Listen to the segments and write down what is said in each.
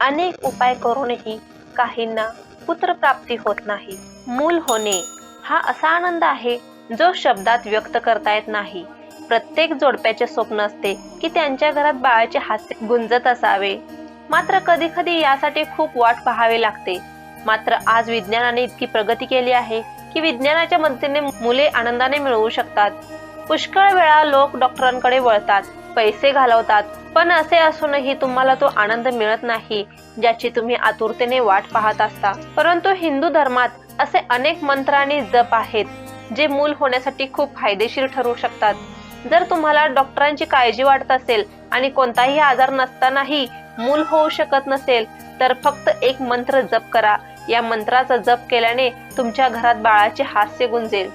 अनेक उपाय करूनही काहींना पुत्रप्राप्ती होत नाही. मूल होणे हा असा आनंद आहे जो शब्दात व्यक्त करता येत नाही. प्रत्येक जोडप्याचे स्वप्न असते की त्यांच्या घरात बाळाचे हास्य गुंजत असावे. मात्र कधी कधी यासाठी खूप वाट पाहावी लागते. मात्र आज विज्ञानाने इतकी प्रगती केली आहे की विज्ञानाच्या मदतीने मुले आनंदाने मिळवू शकतात. पुष्कळ वेळा लोक डॉक्टरांकडे वळतात. पैसे घालवतात. पण असे असूनही तुम्हाला तो आनंद मिळत नाही ज्याची तुम्ही आतुरतेने वाट पाहत असता. परंतु हिंदू धर्मात असे अनेक मंत्र आणि जप आहेत जे मूल होण्यासाठी खूप फायदेशीर ठरू शकतात. जर तुम्हाला डॉक्टरांची काळजी वाटत असेल आणि कोणताही आजार नसतानाही मूल होऊ शकत नसेल तर फक्त एक मंत्र जप करा. या मंत्राचा जप केल्याने तुमच्या घरात बाळाचे हास्य गुंजेल.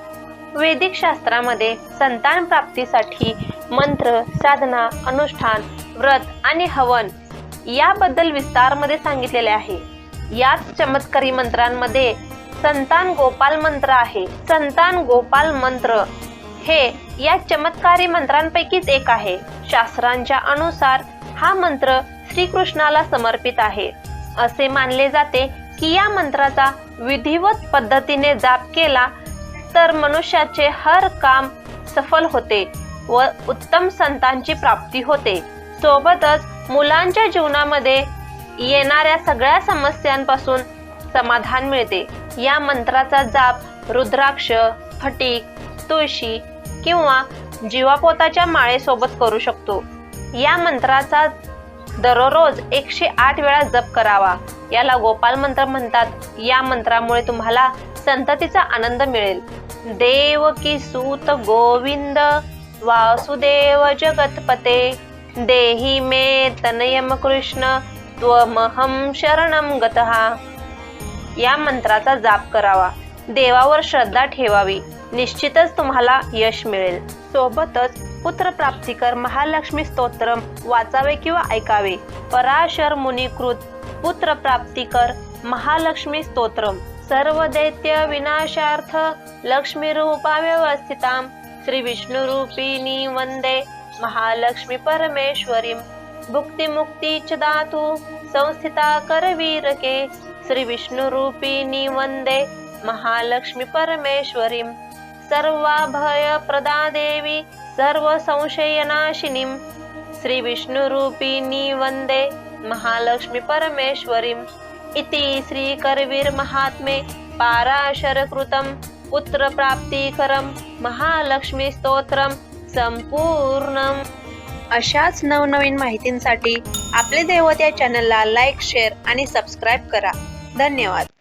वैदिक शास्त्रामध्ये संतान प्राप्तीसाठी मंत्र साधना अनुष्ठान व्रत आणि हवन याबद्दल विस्तारमध्ये सांगितलेले आहे. याच चमत्कारी मंत्रांमध्ये संतान गोपाल मंत्र आहे. संतान गोपाल मंत्र हे या चमत्कारी मंत्रांपैकीच एक आहे. शास्त्रांच्या अनुसार हा मंत्र श्रीकृष्णाला समर्पित आहे. असे मानले जाते की या मंत्राचा विधिवत पद्धतीने जाप केला तर मनुष्याचे हर काम सफल होते. व उत्तम संतांची प्राप्ती होते. सोबतच मुलांच्या जीवनामध्ये येणाऱ्या सगळ्या समस्यांपासून समाधान मिळते. या मंत्राचा जाप रुद्राक्ष फटिक तुळशी किंवा जीवापोताच्या माळेसोबत करू शकतो. या मंत्राचा दररोज एकशे आठ वेळा जप करावा. याला गोपाल मंत्र म्हणतात. या मंत्रामुळे तुम्हाला संततीचा आनंद मिळेल. देव की सूत गोविंद वासुदेव जगतपते। देहि मे तनयम कृष्ण त्वमहम शरणम गतहा या मंत्राचा जाप करावा। देवावर श्रद्धा ठेवावी। निश्चितच तुम्हाला यश मिळेल। सोबतच पुत्रप्राप्तिकर महालक्ष्मी स्तोत्र वाचावे किंवा ऐकावे। पराशर मुनिकृत पुत्रप्राप्तिकर महालक्ष्मी स्तोत्रम सर्व दैत्य विनाशार्थ लक्ष्मी रूपा व्यवस्थिताम। श्री विष्णु रूपिणी वंदे महालक्ष्मी परमेश्वरीम भुक्ती मुक्ती च दातु संस्थिता करवीरके श्री विष्णु रूपिणी वंदे महालक्ष्मी परमेश्वरीम सर्वाभय प्रदा देवी सर्व संशयनाशिनीम श्री रूपिणी वंदे महालक्ष्मी परमेश्वरीम इति श्री करवीर पुत्र प्राप्तीकरम महालक्ष्मी स्तोत्रम। संपूर्णम। अशाच नवनवीन माहितींसाठी आपले दैवत या चॅनलला लाईक शेअर आणि सबस्क्राईब करा. धन्यवाद.